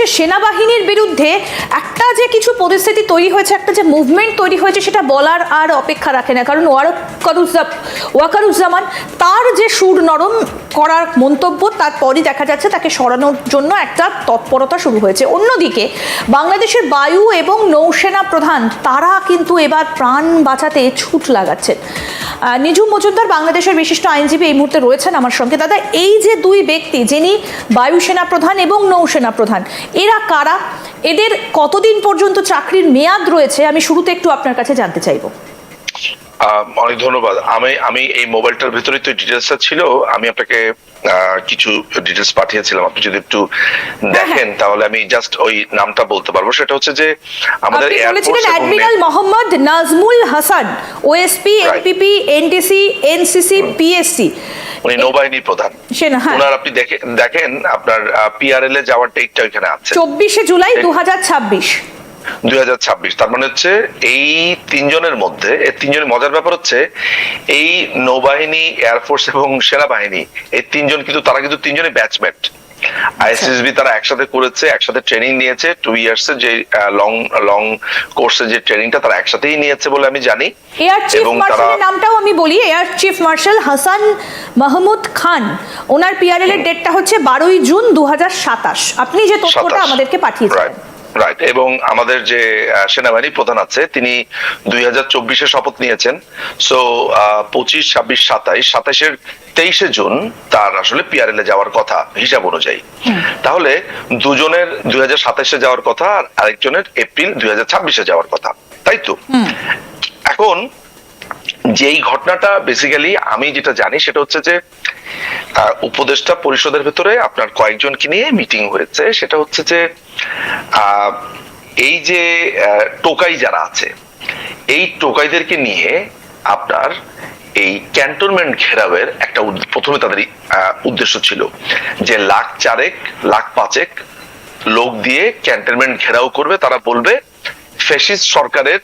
বাংলাদেশের সেনাবাহিনীর বিরুদ্ধে একটা যে কিছু পরিস্থিতি তৈরি হয়েছে, একটা যে মুভমেন্ট তৈরি হয়েছে, সেটা বলার আর অপেক্ষা রাখে না। কারণ ওয়াকারুজ্জা ওয়াকারুজ্জামান তার যে সুর নরম করার মন্তব্য, তারপরই দেখা যাচ্ছে তাকে সরানোর জন্য একটা তৎপরতা শুরু হয়েছে। অন্যদিকে, বাংলাদেশের বায়ু এবং নৌসেনা প্রধান, তারা কিন্তু এবার প্রাণ বাঁচাতে ছুট লাগাচ্ছেন। নিজু মজুমদার বাংলাদেশের বিশিষ্ট আইনজীবী এই মুহূর্তে রয়েছেন আমার সঙ্গে। দাদা, এই যে দুই ব্যক্তি, যিনি বায়ুসেনা প্রধান এবং নৌসেনা প্রধান, এরা কারা? এদের কতদিন পর্যন্ত চাকরির মেয়াদ রয়েছে? আমি শুরুতে একটু আপনার কাছে জানতে চাইব। অনেক ধন্যবাদ। আমি আমি এই মোবাইলটার ভিতরে তো ডিটেলসটা ছিল আমি আপনাকে কিছু ডিটেলস পাঠিয়েছিলাম। আপনি যদি একটু দেখেন তাহলে আমি জাস্ট ওই নামটা বলতে পারব। সেটা হচ্ছে যে আমাদের বলেছিলেন admiral Mohammad Nazmul Hasan OSP. NPP NTC NCC PSC উনি নৌবাহিনীর প্রধান। হ্যাঁ। ওনার আপনি দেখে- দেখেন আপনার পিআরএল এ যাওয়ার ডেটটা ওইখানে আছে। চব্বিশে জুলাই দু হাজার ছাব্বিশ। দুই হাজার ছাব্বিশ। তার মানে হচ্ছে এই তিনজনের মধ্যে এই তিনজনের মজার ব্যাপার হচ্ছে এই নৌবাহিনী এয়ারফোর্স এবং সেনাবাহিনী এই তিনজন কিন্তু তারা কিন্তু তিনজনই ব্যাচমেট আইএসএসবি তারা একসাথে করেছে একসাথে ট্রেনিং নিয়েছে টু ইয়ার্স এর যে লং লং কোর্সের যে ট্রেনিংটা তারা একসাথেই নিয়েছে বলে আমি জানি। এয়ার চিফ মার্শালের নামটাও আমি বলি air chief marshal Hasan Mahmud Khan. ওনার পিআরএল এর ডেটটা হচ্ছে বারোই জুন দু হাজার সাতাশ। আপনি যে তথ্যটা 27 আমাদেরকে পাঠিয়েছেন রাইট এবং আমাদের যে সেনাবাহিনী প্রধান আছে তিনি দুই হাজার চব্বিশে শপথ নিয়েছেন। সো পঁচিশ ছাব্বিশ সাতাইশ সাতাইশের তেইশে জুন তার আসলে পিআরএল এ যাওয়ার কথা হিসাব অনুযায়ী। তাহলে দুজনের দুই হাজার সাতাইশে যাওয়ার কথা আর আরেকজনের এপ্রিল দুই হাজার ছাব্বিশে যাওয়ার কথা তাই তো? এখন যেই ঘটনাটা বেসিক্যালি আমি যেটা জানি সেটা হচ্ছে যে উপদেষ্টা পরিষদের ভেতরে আপনার কয়েকজনকে নিয়ে মিটিং হয়েছে। সেটা হচ্ছে যে এই যে টোকাই যারা আছে, এই টোকাইদেরকে নিয়ে আপনার এই ক্যান্টনমেন্ট ঘেরাওয়ের একটা প্রথমে তাদের উদ্দেশ্য ছিল যে লাখ চারেক, লাখ পাঁচেক লোক দিয়ে ক্যান্টনমেন্ট ঘেরাও করবে। তারা বলবে, ফ্যাসিস্ট সরকারের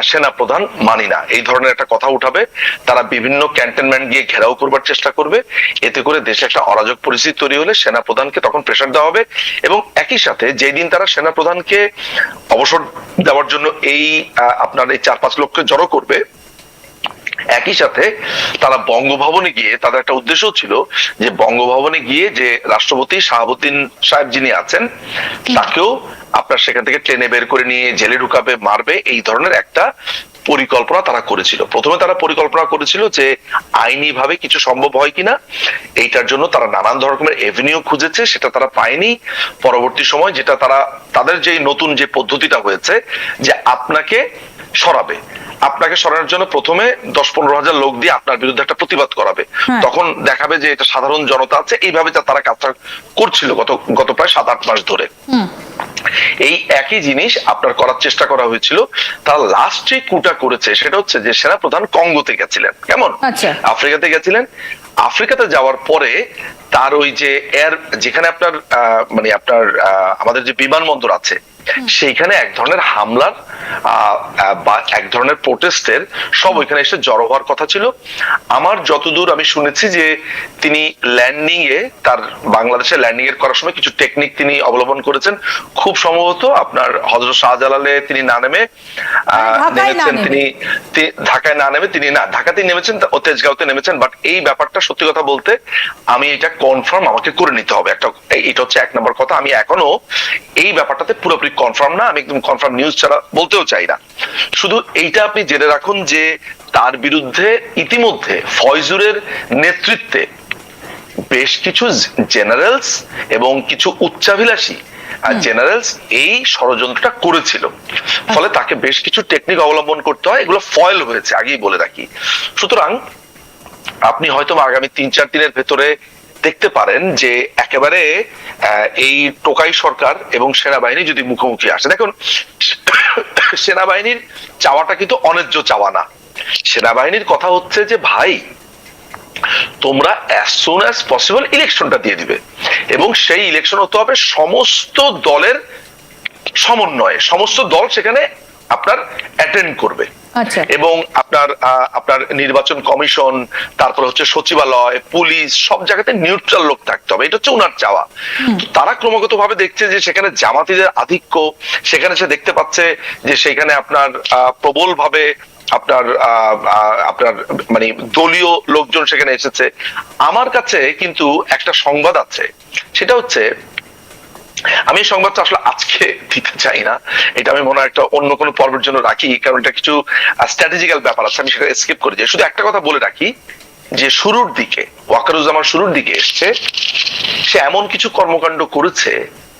সেনা প্রধান মানি না। এই ধরনের একটা কথা উঠাবে। তারা বিভিন্ন ক্যান্টনমেন্ট গিয়ে ঘেরাও করবার চেষ্টা করবে। এতে করে দেশে একটা অরাজক পরিস্থিতি তৈরি হলে সেনা প্রধানকে তখন প্রেশার দেওয়া হবে এবং একই সাথে যেই দিন তারা সেনা প্রধানকে অবসর দেওয়ার জন্য এই আপনার এই চার পাঁচ লক্ষ জড়ো করবে একই সাথে তারা বঙ্গভবনে গিয়ে তাদের একটা উদ্দেশ্য ছিল যে বঙ্গভবনে গিয়ে যে রাষ্ট্রপতি শাহাবুদ্দিন সাহেব যিনি আছেন তাকেও আপনার সেখান থেকে ট্রেনে বের করে নিয়ে জেলে ঢুকাবে, মারবে, এই ধরনের একটা পরিকল্পনা তারা করেছিল। প্রথমে তারা পরিকল্পনা করেছিল যে আইনি ভাবে কিছু সম্ভব হয় কিনা, এইটার জন্য তারা নানান রকমের এভিনিউ খুঁজেছে, সেটা তারা পায়নি। পরবর্তী সময় যেটা তারা, তাদের যে নতুন যে পদ্ধতিটা হয়েছে, যে আপনাকে সরাবে। আপনাকে সরানোর জন্য প্রথমে দশ পনেরো হাজার লোক দিয়ে আপনার বিরুদ্ধে একটা প্রতিবাদ করাবে। হ্যাঁ। তখন দেখাবে যে এটা সাধারণ জনতা আছে এইভাবে যা তারা কাজটা করছিল গত গত প্রায় সাত আট মাস ধরে। এই একই জিনিস আপনার করার চেষ্টা করা হয়েছিল। তারা লাস্ট যে কুটা করেছে সেটা হচ্ছে যে সেনা প্রধান কঙ্গোতে গেছিলেন। কেমন? আচ্ছা। আফ্রিকাতে গেছিলেন। আফ্রিকাতে যাওয়ার পরে তার ওই যে এয়ার যেখানে আপনার আহ, মানে আপনার আহ, আমাদের যে বিমানবন্দর আছে সেইখানে এক ধরনের হামলার বা এক ধরনের প্রোটেস্টের সব ওইখানে এসে জড়ো হওয়ার কথা ছিল। আমার যতদূর আমি শুনেছি যে তিনি ল্যান্ডিং এ তার বাংলাদেশে ল্যান্ডিং এর করার সময় কিছু টেকনিক তিনি অবলম্বন করেছেন। খুব সম্ভবত আপনার হজরত শাহজালালে তিনি না নেমে নেমেছেন নেমে। তিনি ঢাকায় না নেমে তিনি না ঢাকাতেই নেমেছেন ও তেজগাঁওতে নেমেছেন। বাট এই ব্যাপারটা সত্যি কথা বলতে আমি এটা কনফার্ম আমাকে করে নিতে হবে। একটা এটা হচ্ছে এক নম্বর কথা। আমি এখনও এই ব্যাপারটাতে পুরোপুরি কনফার্ম না আমি একদম কনফার্ম নিউজ ছাড়া বলতেও চাই না। শুধু এইটা আপনি জেনে রাখুন যে তার বিরুদ্ধে ইতিমধ্যে ফয়জুরের নেতৃত্বে বেশ কিছু জেনারেলস এবং কিছু উচ্চাভিলাষী আর জেনারেলস এই ষড়যন্ত্রটা করেছিল। ফলে তাকে বেশ কিছু টেকনিক অবলম্বন করতে হয় এগুলো ফয়েল হয়েছে আগেই বলে রাখি। সুতরাং আপনি হয়তো আগামী তিন চার দিনের ভেতরে দেখতে পারেন যে একেবারে এই টোকাই সরকার এবং সেনাবাহিনী যদি মুখোমুখি আসে। দেখুন, সেনাবাহিনীর চাওয়াটা কিন্তু অন্যায্য চাওয়া না। সেনাবাহিনীর কথা হচ্ছে যে, ভাই, তোমরা অ্যাজ সুন অ্যাজ পসিবল ইলেকশনটা দিয়ে দিবে। এবং সেই ইলেকশন হতে হবে সমস্ত দলের সমন্বয়ে। সমস্ত দল সেখানে আপনার অ্যাটেন্ড করবে। এবং আপনার আপনার নির্বাচন কমিশন তারপর হচ্ছে সচিবালয় পুলিশ সব জায়গাতে নিউট্রাল লোক থাকতে হবে। এটা হচ্ছে উনার চাওয়া। তারা ক্রমাগত ভাবে দেখছে যে সেখানে জামাতিদের আধিক্য সেখানে সে দেখতে পাচ্ছে যে সেখানে আপনার প্রবল ভাবে আপনার আপনার মানে দলীয় লোকজন সেখানে এসেছে। আমার কাছে কিন্তু একটা সংবাদ আছে। সেটা হচ্ছে আমি এই সংবাদটা আসলে আজকে দিতে চাই না। এটা আমি মনে হয় একটা অন্য কোনো পর্বের জন্য রাখি কারণ এটা কিছু স্ট্র্যাটেজিক্যাল ব্যাপার আছে আমি সেটা স্কিপ করে যাই শুধু একটা কথা বলে রাখি যে শুরুর দিকে ওয়াকারুজ্জামান শুরুর দিকে এসছে সে এমন কিছু কর্মকাণ্ড করেছে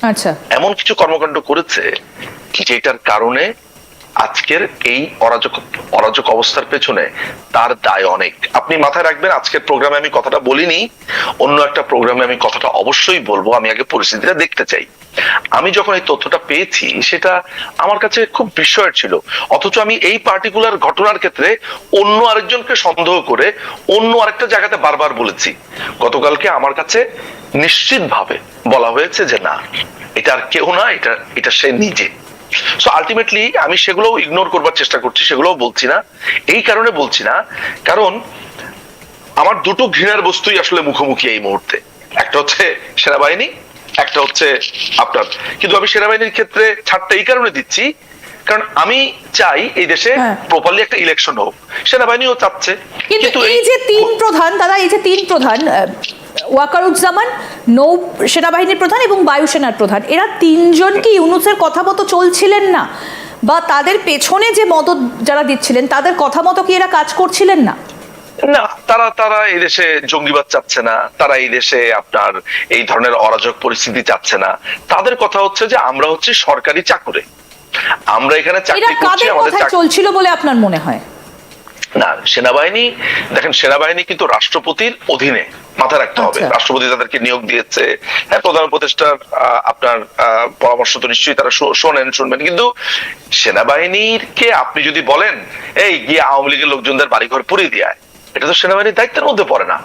আচ্ছা। এমন কিছু কর্মকাণ্ড করেছে যেটার কারণে আজকের এই অরাজক অরাজক অবস্থার পেছনে তার দায় অনেক। আপনি মাথায় রাখবেন, আজকের প্রোগ্রামে আমি কথাটা বলিনি, অন্য একটা প্রোগ্রামে আমি কথাটা অবশ্যই বলব, আমি আগে পরিস্থিতিটা দেখতে চাই। আমি যখন এই তথ্যটা পেয়েছি, সেটা আমার কাছে খুব বিস্ময়ের ছিল। অথচ আমি এই পার্টিকুলার ঘটনার ক্ষেত্রে অন্য আরেকজনকে সন্দেহ করে অন্য আরেকটা জায়গাতে বারবার বলেছি। গতকালকে আমার কাছে নিশ্চিতভাবে বলা হয়েছে যে না, এটা আর কেউ না, এটা এটা সে নিজে। সো আলটিমেটলি আমি সেগুলোও ইগনোর করবার চেষ্টা করছি, সেগুলোও বলছি না। এই কারণে বলছি না, কারণ আমার দুটো ঘৃণার বস্তুই আসলে মুখোমুখি এই মুহূর্তে। একটা হচ্ছে সেনাবাহিনী, একটা হচ্ছে আপনার। কিন্তু আমি সেনাবাহিনীর ক্ষেত্রে ছাড়টা এই কারণে দিচ্ছি কারণ আমি চাই এই দেশে হ্যাঁ। প্রপারলি একটা ইলেকশন হোক। সেনাবাহিনীও চাচ্ছে কিন্তু এই যে তিন প্রধান দাদা এই যে তিন প্রধান ওয়াকারুজ্জামান নৌ সেনাবাহিনীর প্রধান এবং বায়ুসেনার প্রধান এরা তিনজন কি ইউনুসের কথা মতো চলছিলেন না? বা তাদের পেছনে যে মদত যারা দিচ্ছিলেন তাদের কথা মতো কি এরা কাজ করছিলেন না? না তারা তারা এই দেশে জঙ্গিবাদ চাচ্ছে না। তারা এই দেশে আপনার এই ধরনের অরাজক পরিস্থিতি চাচ্ছে না। তাদের কথা হচ্ছে যে আমরা হচ্ছে সরকারি চাকরে। আমরা এখানে চাকরি করছি আমাদের চলছিল বলে আপনার মনে হয়? না সেনাবাহিনী দেখেন সেনাবাহিনী কিন্তু রাষ্ট্রপতির অধীনে মাথায় রাখতে হবে। আচ্ছা। রাষ্ট্রপতি তাদেরকে নিয়োগ দিয়েছে হ্যাঁ প্রধান উপদেষ্টার আপনার আহ, পরামর্শ তো নিশ্চয়ই তারা শোনেন শুনবেন। কিন্তু সেনাবাহিনীকে আপনি যদি বলেন এই গিয়ে আওয়ামী লীগের লোকজনদের বাড়িঘর পুড়িয়ে দিয়ে এটা তো সেনাবাহিনীর দায়িত্বের মধ্যে পড়ে না।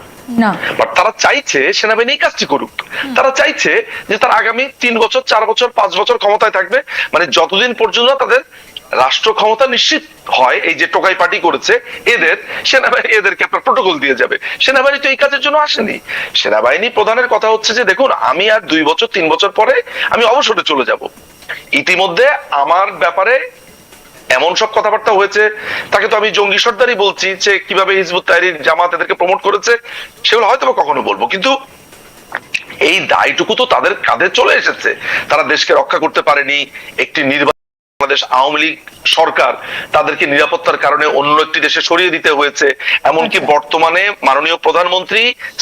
বাট তারা চাইছে সেনাবাহিনী এই কাজটি করুক। তারা চাইছে যে তার আগামী তিন বছর, চার বছর, পাঁচ বছর ক্ষমতায় থাকবে। মানে যতদিন পর্যন্ত তাদের রাষ্ট্র ক্ষমতা নিশ্চিত হয়, এই যে টোকাই পার্টি করেছে, এদের সেনাবাহিনী, এদেরকে আপনার প্রোটোকল দিয়ে যাবে। সেনাবাহিনী তো এই কাজের জন্য আসেনি। সেনাবাহিনী প্রধানের কথা হচ্ছে যে, দেখুন, আমি আর দুই বছর, তিন বছর পরে আমি অবসরে চলে যাব। ইতিমধ্যে আমার ব্যাপারে এমন সব কথাবার্তা হয়েছে, তাকে তো আমি জঙ্গি সর্দারই বলছি যে কীভাবে হিজবুত তাহরির জামাত এদেরকে প্রমোট করেছে, সেগুলো হয়তো কখনো বলব। কিন্তু এই দায়টুকু তো তাদের কাঁধে চলে এসেছে। তারা দেশকে রক্ষা করতে পারেনি, একটি নির্বাচন বাংলাদেশ আওয়ামী লীগ সরকার তাদেরকে নিরাপত্তার কারণে অন্য একটি দেশে সরিয়ে দিতে হয়েছে। এমনকি আচ্ছা। বর্তমানে মাননীয় প্রধানমন্ত্রী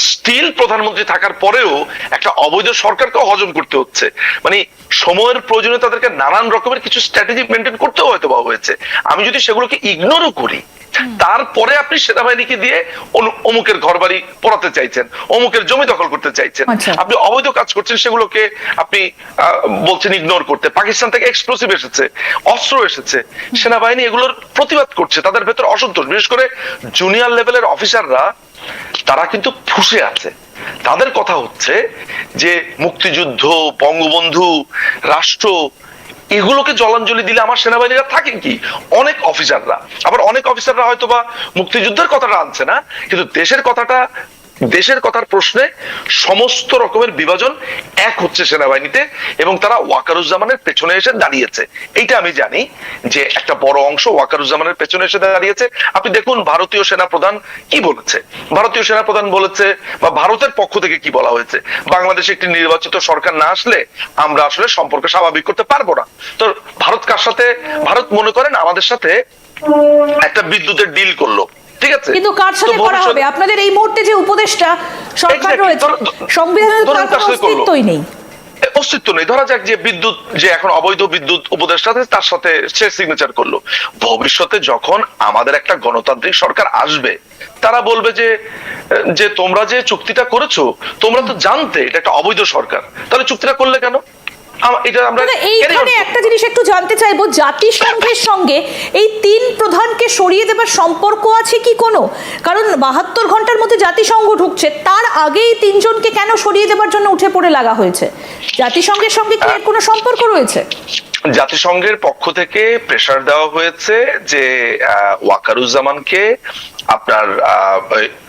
স্টিল প্রধানমন্ত্রী থাকার পরেও একটা অবৈধ সরকারকেও হজম করতে হচ্ছে। মানে সময়ের প্রয়োজনে তাদেরকে নানান রকমের কিছু স্ট্র্যাটেজি মেনটেন করতেও হয়তো বা হয়েছে। আমি যদি সেগুলোকে ইগনোরও করি তারপরে আপনি সেনাবাহিনীকে দিয়ে অমুকের ঘর বাড়ি পড়াতে চাইছেন অমুকের জমি দখল করতে চাইছেন। আচ্ছা। আপনি অবৈধ কাজ করছেন সেগুলোকে আপনি আহ, বলছেন ইগনোর করতে। পাকিস্তান থেকে এক্সপ্লোসিভ এসেছে। অস্ত্র এসেছে। সেনাবাহিনী এগুলোর প্রতিবাদ করছে, তাদের ভেতর অসন্তোষ। বিশেষ করে জুনিয়র লেভেলের অফিসাররা তারা কিন্তু ফুসে আছে। তাদের কথা হচ্ছে যে মুক্তিযুদ্ধ, বঙ্গবন্ধু, রাষ্ট্র, এগুলোকে জলাঞ্জলি দিলে আমার সেনাবাহিনীরা থাকে কি? অনেক অফিসাররা আবার অনেক অফিসাররা হয়তো বা মুক্তিযুদ্ধের কথাটা আনছে না, কিন্তু দেশের কথাটা দেশের কথার প্রশ্নে সমস্ত রকমের বিভাজন এক হচ্ছে সেনাবাহিনীতে এবং তারা ওয়াকারুজ্জামানের পেছনে এসে দাঁড়িয়েছে। এইটা আমি জানি যে একটা বড় অংশ ওয়াকারুজ্জামানের পেছনে এসে দাঁড়িয়েছে। আপনি দেখুন, ভারতীয় সেনা প্রধান কি বলেছে? ভারতীয় সেনা প্রধান বলেছে বা ভারতের পক্ষ থেকে কি বলা হয়েছে? বাংলাদেশে একটি নির্বাচিত সরকার না আসলে আমরা আসলে সম্পর্ক স্বাভাবিক করতে পারব না। তো ভারত কার সাথে? ভারত মনে করেন আমাদের সাথে একটা বিদ্যুতের ডিল করল। ঠিক আছে। কিন্তু কার সাথে করা হবে? আপনাদের এই মুহূর্তে যে উপদেশটা সরকার রয়েছে সংবিধানের? অস্তিত্বই নেই। অস্তিত্ব নেই। ধরা যাক যে বিদ্যুৎ যে এখন অবৈধ বিদ্যুৎ উপদেষ্টা তার সাথে সে সিগনেচার করল। ভবিষ্যতে যখন আমাদের একটা গণতান্ত্রিক সরকার আসবে তারা বলবে যে যে তোমরা যে চুক্তিটা করেছ তোমরা তো জানতে এটা একটা অবৈধ সরকার। তাহলে চুক্তিটা করলে কেন? এটা আমরা এইখানে একটা জিনিস একটু জানতে চাইব জাতিসংঘের সঙ্গে এই তিন প্রধানকে সরিয়ে দেবার সম্পর্ক আছে কি কোনো? কারণ বাহাত্তর ঘণ্টার মধ্যে জাতিসংঘ ঢুকছে তার আগেই তিনজনকে কেন সরিয়ে দেবার জন্য উঠে পড়ে লাগা হয়েছে? জাতিসংঘের সঙ্গে কি এর কোনো সম্পর্ক রয়েছে? জাতিসংঘের পক্ষ থেকে প্রেসার দেওয়া হয়েছে যে ওয়াকারুজ্জামানকে আপনার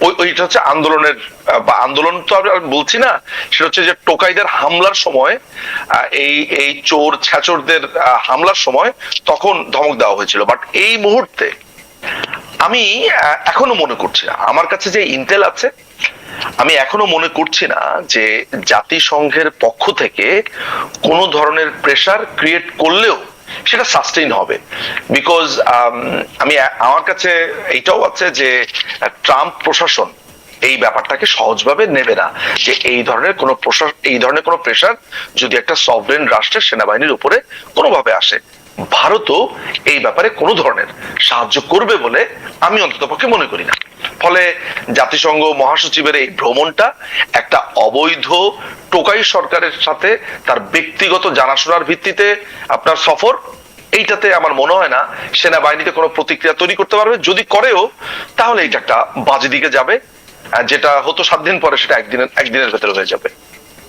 ওইটা হচ্ছে আন্দোলনের বা আন্দোলন তো আর বলছি না, সেটা হচ্ছে যে টোকাইদের হামলার সময় এই এই চোর ছ্যাচোরদের হামলার সময় তখন ধমক দেওয়া হয়েছিল। বাট এই মুহূর্তে আমি এখনও মনে করছি আমার কাছে যে ইন্টেল আছে আমি এখনও মনে করছি না যে জাতিসংঘের পক্ষ থেকে কোনো ধরনের প্রেসার ক্রিয়েট করলেও সেটা সাস্টেইন হবে। বিকজ আমি আমার কাছে এইটাও আছে যে ট্রাম্প প্রশাসন এই ব্যাপারটাকে সহজভাবে নেবে না যে এই ধরনের কোনো এই ধরনের কোনো প্রেসার যদি একটা সভরেন রাষ্ট্রের সেনাবাহিনীর উপরে কোনোভাবে আসে। ভারতও এই ব্যাপারে কোনো ধরনের সাহায্য করবে বলে আমি অন্ততপক্ষে মনে করি না। ফলে জাতিসংঘ মহাসচিবের এই ভ্রমণটা একটা অবৈধ টোকাই সরকারের সাথে তার ব্যক্তিগত জানাশোনার ভিত্তিতে আপনার সফর, এইটাতে আমার মনে হয় না সেনাবাহিনীতে কোনো প্রতিক্রিয়া তৈরি করতে পারবে। যদি করেও, তাহলে এটা একটা বাজে দিকে যাবে যেটা হতো সাত দিন পরে সেটা একদিনের একদিনের ভেতরে হয়ে যাবে।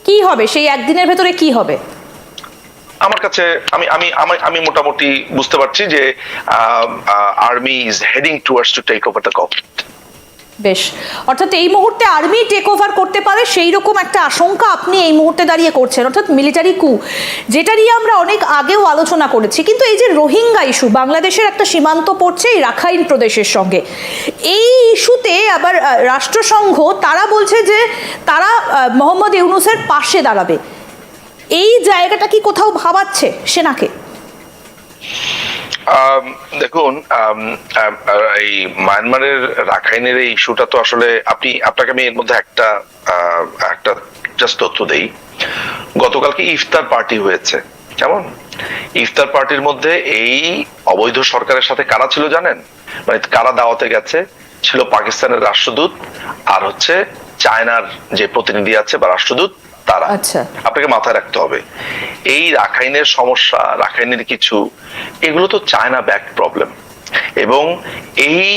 কি হবে? সেই একদিনের ভেতরে কি হবে? আমার কাছে, আমি আমি, আমি- মোটামুটি বুঝতে পারছি যে army is heading towards to take over the government বেশ। অর্থাৎ এই মুহূর্তে আর্মি টেক ওভার করতে পারে সেই রকম একটা আশঙ্কা আপনি এই মুহূর্তে দাঁড়িয়ে করছেন। অর্থাৎ মিলিটারি কু যেটা নিয়ে আমরা অনেক আগেও আলোচনা করেছি। কিন্তু এই যে রোহিঙ্গা ইস্যু বাংলাদেশের একটা সীমান্ত পড়ছে এই রাখাইন প্রদেশের সঙ্গে। এই ইস্যুতে আবার রাষ্ট্রসংঘ, তারা বলছে যে, তারা মোহাম্মদ ইউনুসের পাশে দাঁড়াবে। এই জায়গাটা কি কোথাও ভাবাচ্ছে সেনাকে? দেখুন এই মায়ানমারের রাখাইনের এই ইস্যুটা তো আসলে আপনি, আপনাকে আমি এর মধ্যে একটা একটা জাস্ট তথ্য দেই। গতকালকে ইফতার পার্টি হয়েছে, কেমন? ইফতার পার্টির মধ্যে এই অবৈধ সরকারের সাথে কারা ছিল জানেন? মানে কারা দাওয়াতে গেছে? ছিল পাকিস্তানের রাষ্ট্রদূত, আর হচ্ছে চায়নার যে প্রতিনিধি আছে বা রাষ্ট্রদূত তারা। আচ্ছা। আপনাকে মাথায় রাখতে হবে এই রাখাইনের সমস্যা রাখাইনের কিছু এগুলো তো চায়না ব্যাক প্রবলেম এবং এই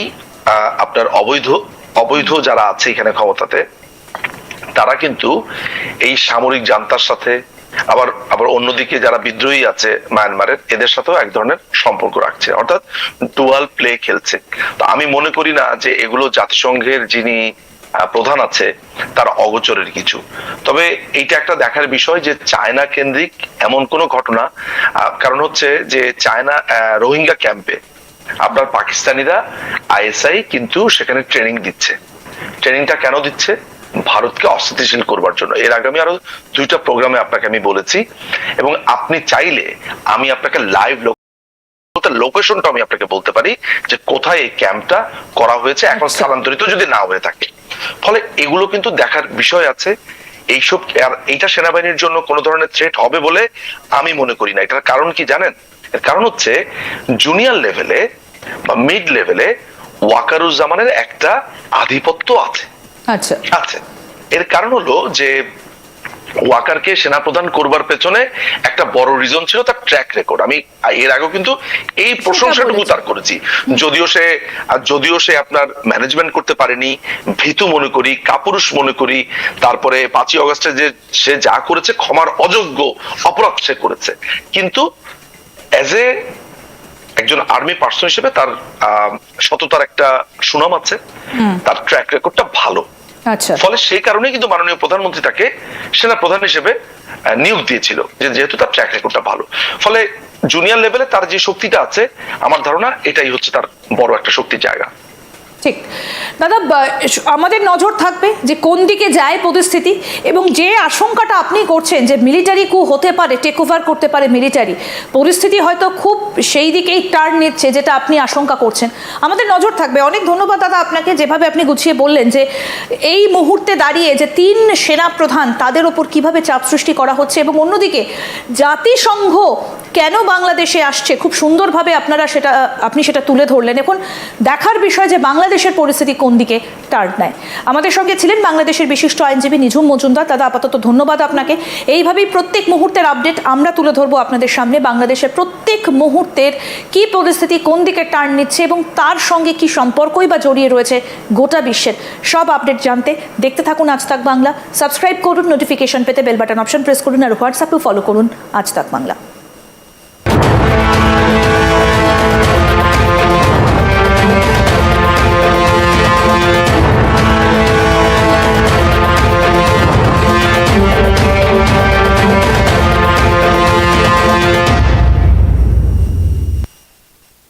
আপনার অবৈধ অবৈধ যারা আছে এখানে ক্ষমতাতে তারা কিন্তু এই সামরিক জান্তার সাথে আবার আবার অন্যদিকে যারা বিদ্রোহী আছে মায়ানমারের এদের সাথেও এক ধরনের সম্পর্ক রাখছে। অর্থাৎ ডুয়াল প্লে খেলছে। তো আমি মনে করি না যে এগুলো জাতিসংঘের যিনি প্রধান আছে তার অগোচরের কিছু। তবে এইটা একটা দেখার বিষয় যে চায়না কেন্দ্রিক এমন কোনো ঘটনা কারণ হচ্ছে যে চায়না রোহিঙ্গা ক্যাম্পে আপনার পাকিস্তানিরা আইএসআই কিন্তু সেখানে ট্রেনিং দিচ্ছে। ট্রেনিংটা কেন দিচ্ছে? ভারতকে অস্থিতিশীল করবার জন্য। এর আগে আমি আরও দুইটা প্রোগ্রামে আপনাকে আমি বলেছি এবং আপনি চাইলে আমি আপনাকে লাইভ লোকেশনটা আমি আপনাকে বলতে পারি যে কোথায় এই ক্যাম্পটা করা হয়েছে এখন স্থানান্তরিত যদি না হয়ে থাকে। ফলে এগুলো কিন্তু দেখার বিষয় আছে। এইসব এইটা সেনাবাহিনীর জন্য কোনো ধরনের থ্রেট হবে বলে আমি মনে করি না। এটার কারণ কি জানেন? এর কারণ হচ্ছে জুনিয়র লেভেলে বা মিড লেভেলে ওয়াকারুজ্জামানের একটা আধিপত্য আছে। আচ্ছা। আছে। এর কারণ হলো যে ওয়াকারকে সেনাপ্রধান করবার পেছনে একটা বড় রিজন ছিল তার ট্র্যাক রেকর্ড আমি এর আগেও কিন্তু এই প্রশংসাটুকু তার করেছি। যদিও সে যদিও সে আপনার ম্যানেজমেন্ট করতে পারেনি ভীতু মনে করি কাপুরুষ মনে করি তারপরে পাঁচই অগস্টে যে সে যা করেছে ক্ষমার অযোগ্য অপরাধ সে করেছে। কিন্তু অ্যাজ এ একজন আর্মি পার্সন হিসেবে তার আহ, সততার একটা সুনাম আছে। তার ট্র্যাক রেকর্ডটা ফলে সেই কারণে কিন্তু মাননীয় প্রধানমন্ত্রী তাকে সেনা প্রধান হিসেবে নিয়োগ দিয়েছিল যেহেতু তার ট্র্যাক রেকর্ডটা ভালো। ফলে জুনিয়র লেভেলে তার যে শক্তিটা আছে, আমার ধারণা এটাই হচ্ছে তার বড় একটা শক্তির জায়গা। ঠিক। দাদা আমাদের নজর থাকবে যে কোন দিকে যায় পরিস্থিতি এবং যে আশঙ্কাটা আপনি করছেন যে মিলিটারি কু হতে পারে টেক ওভার করতে পারে মিলিটারি পরিস্থিতি হয়তো খুব সেই দিকেই টার্ন নিচ্ছে যেটা আপনি আশঙ্কা করছেন। আমাদের নজর থাকবে। অনেক ধন্যবাদ দাদা আপনাকে যেভাবে আপনি গুছিয়ে বললেন যে এই মুহূর্তে দাঁড়িয়ে যে তিন সেনা প্রধান তাদের ওপর কীভাবে চাপ সৃষ্টি করা হচ্ছে এবং অন্যদিকে জাতিসংঘ কেন বাংলাদেশে আসছে, খুব সুন্দরভাবে আপনারা সেটা, আপনি সেটা তুলে ধরলেন। এখন দেখার বিষয় যে বাংলাদেশের পরিস্থিতি কোন দিকে টার্ন নেয়? আমাদের সঙ্গে ছিলেন বাংলাদেশের বিশিষ্ট আইনজীবী নিঝুম মজুমদার। দাদা, আপাতত ধন্যবাদ আপনাকে। এইভাবেই প্রত্যেক মুহূর্তের আপডেট আমরা তুলে ধরবো আপনাদের সামনে। বাংলাদেশের প্রত্যেক মুহূর্তের কি পরিস্থিতি কোন দিকে টার্ন নিচ্ছে এবং তার সঙ্গে কি সম্পর্কই বা জড়িয়ে রয়েছে গোটা বিশ্বের সব আপডেট জানতে দেখতে থাকুন আজ তাক বাংলা। সাবস্ক্রাইব করুন নোটিফিকেশন পেতে বেল বাটন অপশন প্রেস করুন আর হোয়াটসঅ্যাপেও ফলো করুন আজ তাক বাংলা।